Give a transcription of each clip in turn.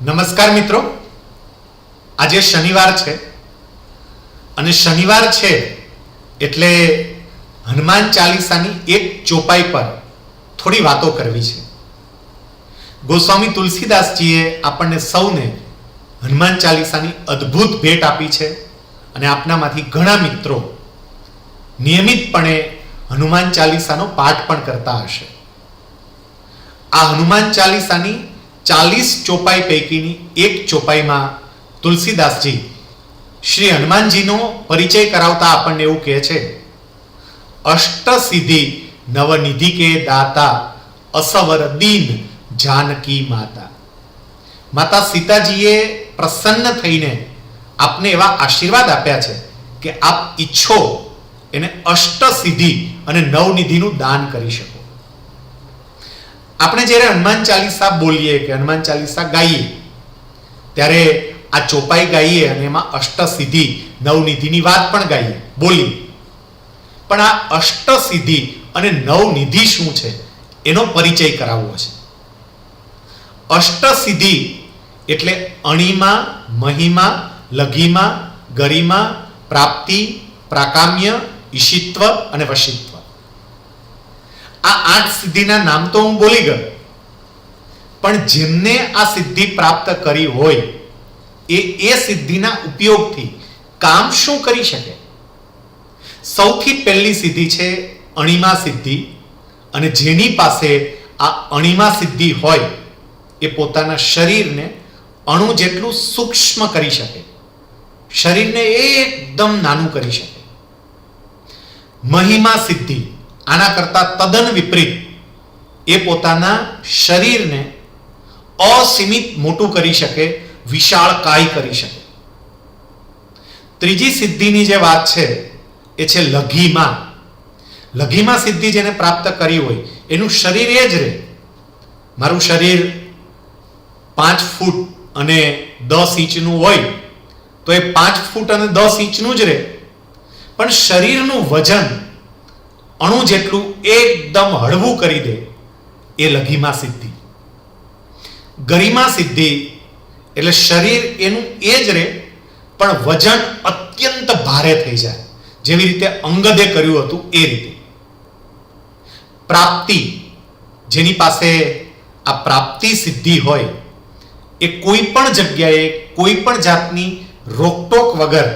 નમસ્કાર મિત્રો. આજે શનિવાર છે. અને શનિવાર છે એટલે હનુમાન ચાલીસાની એક ચોપાઈ પર થોડી વાતો કરવી છે. ગોસ્વામી તુલસીદાસજીએ આપણને સૌને હનુમાન ચાલીસાની અદ્ભુત ભેટ આપી છે અને આપનામાંથી ઘણા મિત્રો નિયમિતપણે હનુમાન ચાલીસાનો પાઠ પણ કરતા હશે. આ હનુમાન ચાલીસાની ચાલીસ ચોપાઈ પૈકીની એક ચોપાઈમાં તુલસીદાસજી, શ્રી હનુમાનજીનો પરિચય કરાવતા આપણને એવું કહે છે, અષ્ટ સિદ્ધિ નવનિધિ કે દાતા, અસવર દીન જાનકી માતા. માતા સીતાજીએ પ્રસન્ન થઈને આપને એવા આશીર્વાદ આપ્યા છે કે આપ ઈચ્છો એને અષ્ટ સિદ્ધિ અને નવનિધિનું દાન કરી શકો. આપણે જ્યારે હનુમાન ચાલીસા બોલીએ કે હનુમાન ચાલીસા ગાઈએ, ત્યારે આ ચોપાઈ ગાઈએ અને એમાં અષ્ટ સિદ્ધિ નવનિધિની વાત પણ ગાઈએ, બોલીએ. પણ આ અષ્ટ સિદ્ધિ અને નવનિધિ શું છે? એનો પરિચય કરાવવો છે. અષ્ટ સિદ્ધિ એટલે અણીમાં, મહિમા, લઘીમાં, ગરિમા, પ્રાપ્તિ, પ્રાકામ્ય, ઈશિત્વ અને વશિત્વ. આ આઠ સિદ્ધિના નામ તો હું બોલી ગયો. પણ જેમને આ સિદ્ધિ પ્રાપ્ત કરી હોય, એ એ સિદ્ધિના ઉપયોગથી કામ શું કરી શકે? સૌથી પહેલી સિદ્ધિ છે અણિમા સિદ્ધિ, અને જેની પાસે આ અણિમા સિદ્ધિ હોય, એ પોતાના શરીરને અણુ જેટલું સૂક્ષ્મ કરી શકે. શરીરને એકદમ નાનું કરી શકે. મહિમા સિદ્ધિ. આના કરતા તદ્દન વિપરીત. એ પોતાના શરીરને અસીમિત મોટું કરી શકે, વિશાળ કાય કરી શકે. ત્રીજી સિદ્ધિની જે વાત છે, એ છે લઘીમાં. લઘીમાં સિદ્ધિ જેને પ્રાપ્ત કરી હોય, એનું શરીર એ જ રહે. મારું શરીર પાંચ ફૂટ અને દસ ઇંચનું હોય, તો એ પાંચ ફૂટ અને દસ ઇંચનું જ રહે. પણ શરીરનું વજન અણુ જેટલું એકદમ હળવું કરી દે એ લઘીમા સિદ્ધિ. ગરિમા સિદ્ધિ એટલે શરીર એનું એ જ રહે પણ વજન અત્યંત ભારે થઈ જાય. જેવી રીતે અંગદે કર્યું હતું એ રીતે. પ્રાપ્તિ, જેની પાસે આ પ્રાપ્તિ સિદ્ધિ હોય, એ કોઈ પણ જગ્યાએ, કોઈ પણ જાતની રોકટોક વગર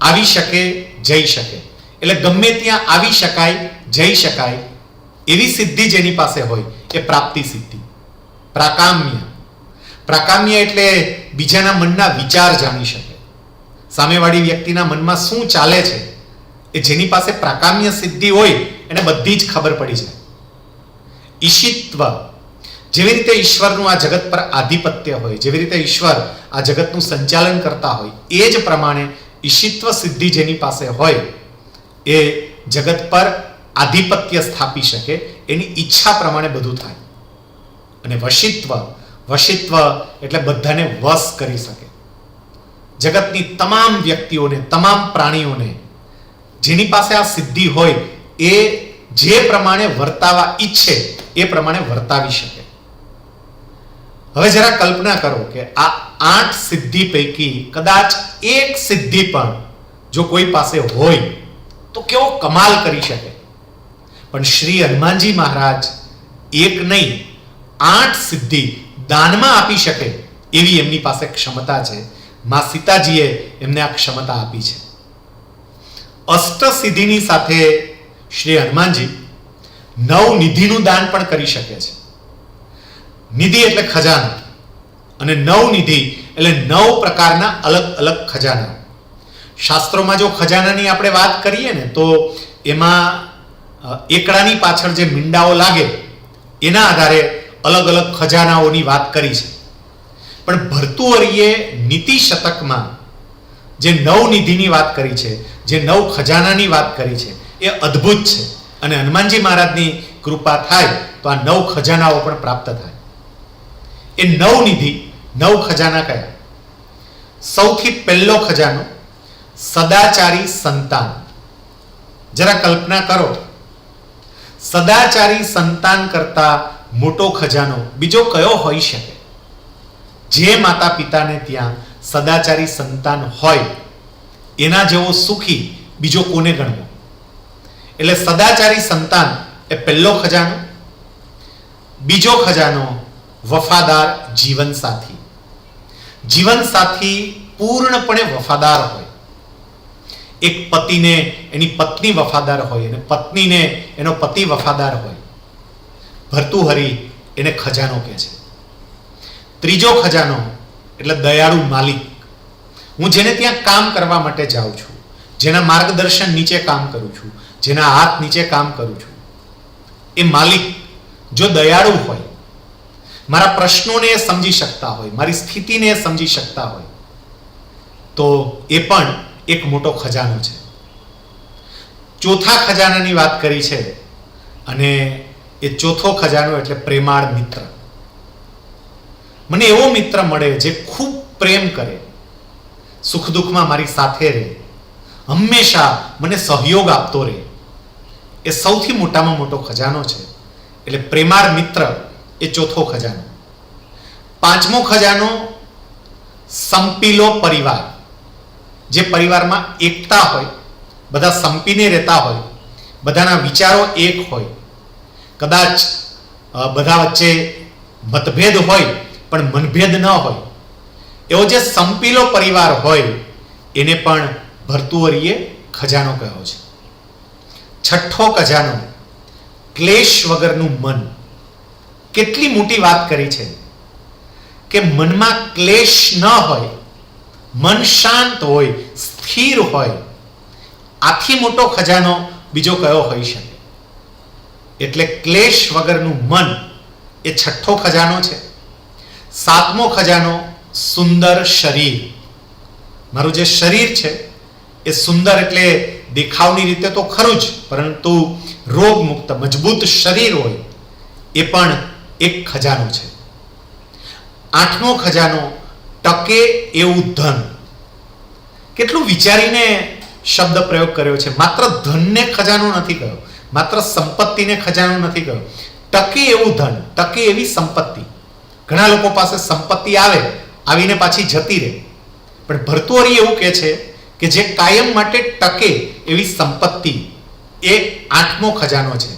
આવી શકે, જઈ શકે. એટલે ગમે ત્યાં આવી શકાય, જઈ શકાય, એવી સિદ્ધિ જેની પાસે હોય એ પ્રાપ્તિ સિદ્ધિ. પ્રાકામ્ય. પ્રાકામ્ય એટલે બીજાના મનના વિચાર જાણી શકે. સામેવાળી વ્યક્તિના મનમાં શું ચાલે છે, એ જેની પાસે પ્રાકામ્ય સિદ્ધિ હોય, એને બધી જ ખબર પડી જાય. ઈશિત્વ. જેવી રીતે ઈશ્વરનું આ જગત પર આધિપત્ય હોય, જેવી રીતે ઈશ્વર આ જગતનું સંચાલન કરતા હોય, એ જ પ્રમાણે ઈશિત્વ સિદ્ધિ જેની પાસે હોય એ જગત પર આધિપત્ય સ્થાપી શકે, એની ઈચ્છા પ્રમાણે બધું થાય. અને વશિત્વ વશિત્વ એટલે બધાને વશ કરી શકે. જગતની તમામ વ્યક્તિઓને, તમામ પ્રાણીઓને, જેની પાસે આ સિદ્ધિ હોય, એ જે પ્રમાણે વર્તાવા ઈચ્છે, એ પ્રમાણે વર્તાવી શકે. હવે જરા કલ્પના કરો કે આ આઠ સિદ્ધિ પૈકી કદાચ એક સિદ્ધિ પણ જો કોઈ પાસે હોય તો કેવો કમાલ કરી શકે? પણ શ્રી હનુમાનજી મહારાજ એક નહીં, આઠ સિદ્ધિ દાનમાં આપી શકે એવી એમની પાસે ક્ષમતા છે. માં સીતાજીએ એમને આ ક્ષમતા આપી છે. અષ્ટ સિદ્ધિની સાથે શ્રી હનુમાનજી નવ નિધિનું દાન પણ કરી શકે છે. નિધિ એટલે ખજાના અને નવ નિધિ એટલે નવ પ્રકારના અલગ અલગ ખજાના. શાસ્ત્રોમાં જો ખજાનાની આપણે વાત કરીએ ને, તો એમાં એકડાની પાછળ જે મીંડાઓ લાગે, એના આધારે અલગ અલગ ખજાનાઓની વાત કરી છે. પણ ભરતુઅરીએ નીતિ શતકમાં જે નવ નિધિની વાત કરી છે, જે નવ ખજાનાની વાત કરી છે, એ અદ્ભુત છે. અને હનુમાનજી મહારાજની કૃપા થાય, તો આ નવ ખજાનાઓ પણ પ્રાપ્ત થાય. એ નવ નિધિ, નવ ખજાના કયા? સૌથી પહેલો ખજાનો સદાચારી સંતાન. જરા કલ્પના કરો. સદાચારી સંતાન કરતા મોટો ખજાનો બીજો કયો હોઈ શકે? જે માતા પિતાને ત્યાં સદાચારી સંતાન હોય, એના જેવો સુખી બીજો કોને ગણવો? એટલે સદાચારી સંતાન એ પહેલો ખજાનો, બીજો ખજાનો વફાદાર જીવનસાથી. જીવનસાથી પૂર્ણપણે વફાદાર હોય. એક પતિને એની પત્ની વફાદાર હોય અને પત્નીને એનો પતિ વફાદાર હોય. ભર્તુહરી એને ખજાનો કહે છે. ત્રીજો ખજાનો, એટલે દયાળુ માલિક. હું જેને ત્યાં કામ કરવા માટે જાઉં છું, જેના માર્ગદર્શન નીચે કામ કરું છું, જેના હાથ નીચે કામ કરું છું, એ માલિક જો દયાળુ હોય, મારા પ્રશ્નોને એ સમજી શકતા હોય, મારી સ્થિતિને એ સમજી શકતા હોય, તો એ પણ એક મોટો ખજાનો છે. ચોથા ખજાનાની વાત કરી છે અને એ ચોથો ખજાનો એટલે પ્રેમાળ મિત્ર. મને એવો મિત્ર મળે જે ખૂબ પ્રેમ કરે, સુખ દુઃખમાં મારી સાથે રહે, હંમેશા મને સહયોગ આપતો રહે. એ સૌથી મોટામાં મોટો ખજાનો છે. એટલે પ્રેમાળ મિત્ર એ ચોથો ખજાનો. પાંચમો ખજાનો સંપીલો પરિવાર. જે પરિવારમાં એકતા હોય, બધા સંપીને રહેતા હોય, બધાના વિચારો એક હોય, કદાચ બધા વચ્ચે મતભેદ હોય, પણ મનભેદ ન હોય, એવો જે સંપીલો પરિવાર હોય, એને પણ ભરતુઅરીએ ખજાનો કહ્યો છે. છઠ્ઠો ખજાનો, ક્લેશ વગરનું મન. કેટલી મોટી વાત કરી છે. કે મનમાં ક્લેશ ન હોય મન શાંત હોય, સ્થિર હોય, આથી મોટો ખજાનો બીજો કયો હોઈ શકે? એટલે ક્લેશ વગરનું મન એ છઠ્ઠો ખજાનો છે. સાતમો ખજાનો સુંદર શરીર. મારું જે શરીર છે, એ સુંદર એટલે દેખાવની રીતે તો ખરું જ, પરંતુ રોગમુક્ત, મજબૂત શરીર હોય, એ પણ એક ખજાનો છે. આઠમો ખજાનો ટકે એવું ધન. કેટલું વિચારીને શબ્દ પ્રયોગ કર્યો છે. માત્ર ધનને ખજાનો નથી કહ્યો. માત્ર સંપત્તિને ખજાનો નથી કહ્યો. ટકે એવું ધન, ટકે એવી સંપત્તિ. ઘણા લોકો પાસે સંપત્તિ આવે, આવીને પાછી જતી રહે. પણ ભરતુઅરી એવું કહે છે કે જે કાયમ માટે ટકે એવી સંપત્તિ એ આઠમો ખજાનો છે.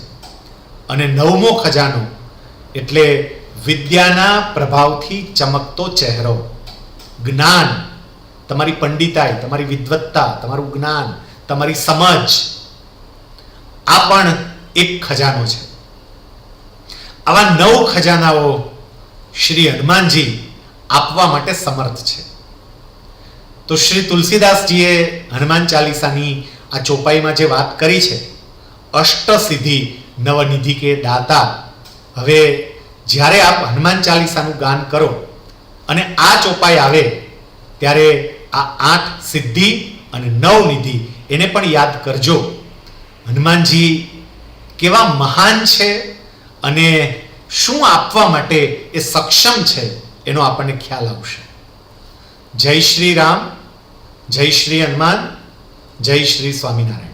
અને નવમો ખજાનો એટલે વિદ્યાના પ્રભાવથી ચમકતો ચહેરો. જ્ઞાન. તમારી પંડિતાઈ, તમારી વિદવત્તા, તમારું જ્ઞાન, તમારી સમજ, આ પણ એક ખજાનો છે. આવા નવ ખજાનાઓ શ્રી હનુમાનજી આપવા માટે સમર્થ છે. તો શ્રી તુલસીદાસજીએ હનુમાન ચાલીસાની આ ચોપાઈમાં જે વાત કરી છે, અષ્ટ સિદ્ધિ નવનિધિ કે દાતા, હવે જ્યારે આપ હનુમાન ચાલીસાનું ગાન કરો અને આ ચોપાઈ આવે ત્યારે આ આઠ સિદ્ધિ અને નવ નિધિ, એને પણ યાદ કરજો. હનુમાનજી કેવા મહાન છે અને શું આપવા માટે એ સક્ષમ છે એનો આપણને ખ્યાલ આવશે. જય શ્રી રામ, જય શ્રી હનુમાન, જય શ્રી સ્વામિનારાયણ.